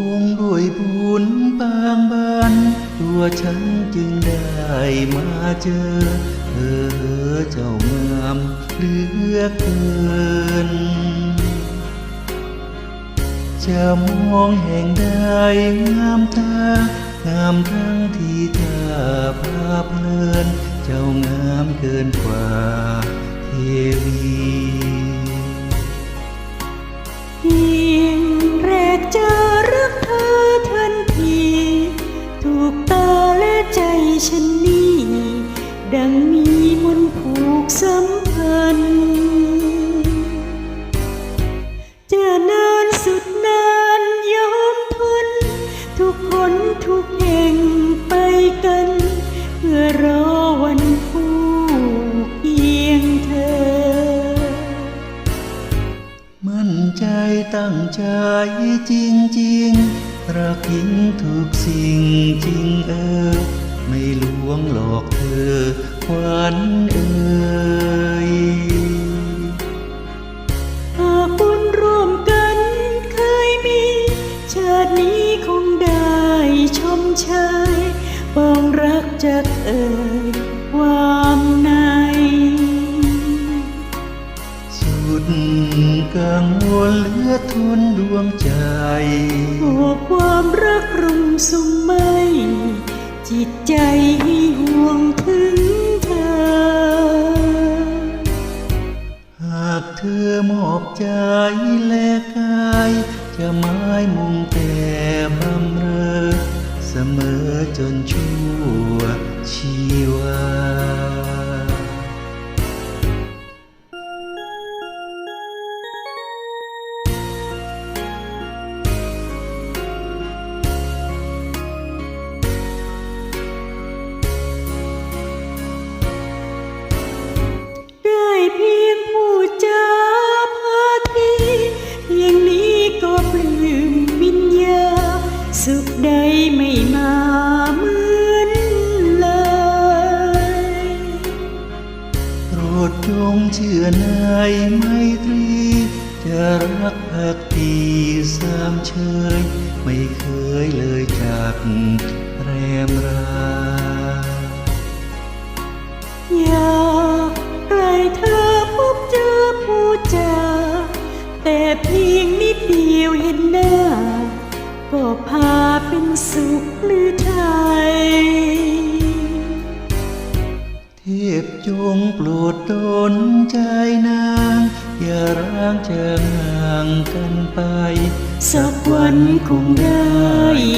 คงด้วยบุญบางบานตัวฉันจึงได้มาเจอ เธอเจ้างามเหลือเกิน จะมองแห่งใดงามตางามทั้งที่เธอพาเพลิน เจ้างามเกินกว่า ใจตั้งใจจริงๆรักยิ่งทุกสิ่งจริงเออ ไม่ลวงหลอกเธอควันเอ่ยหากบุญร่วมกันเคยมี ชาตินี้คงได้ชมชายปองรักจากเอ่ย กังวลเหลือทนดวงใจโอ้ความรักรุมสุมไม่ จิตใจห้ห่วงถึงเธอ หากเธอมอบใจและกาย จะไม้มุงแต่บำเรอ เสมอจนชั่วชีวา สุขใดไม่มาเหมือนเลยโปรดจงเชื่อในไมตรี จะรักภักดีสามเชย ไม่เคยเลยจากแรมรา อยากใกล้เธอพบเจอผู้เจาแต่เพียงนิดเดียวเห็นหน้า ก็พาเป็นสุขหรือไทยเทพจงโปรดดลใจนาง อย่าร้างจะห่างกันไป สักวันคงได้